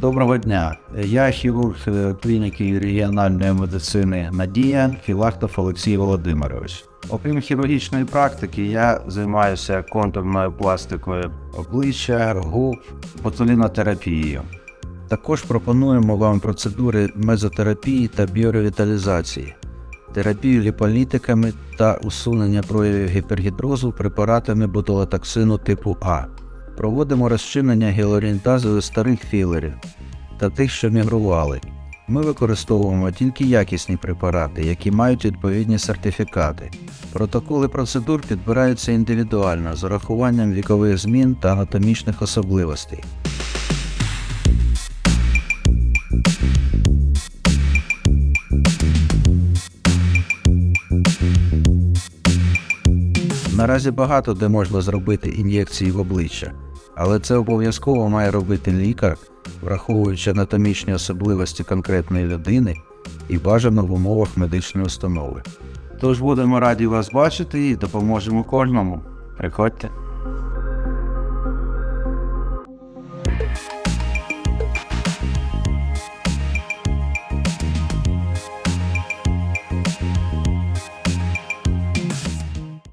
Доброго дня. Я хірург е, клініки регіональної медицини Надія Філахтов Олексій Володимирович. Окрім хірургічної практики, я займаюся контурною пластикою обличчя, губ, ботулінотерапією. Також пропонуємо вам процедури мезотерапії та біоревіталізації, терапію ліполітиками та усунення проявів гіпергідрозу препаратами ботулотоксину типу А. Проводимо розчинення гіалурінтазою старих філерів та тих, що мігрували. Ми використовуємо тільки якісні препарати, які мають відповідні сертифікати. Протоколи процедур підбираються індивідуально з урахуванням вікових змін та анатомічних особливостей. Наразі багато де можна зробити ін'єкції в обличчя, але це обов'язково має робити лікар, враховуючи анатомічні особливості конкретної людини і бажано в умовах медичної установи. Тож будемо раді вас бачити і допоможемо кожному. Приходьте.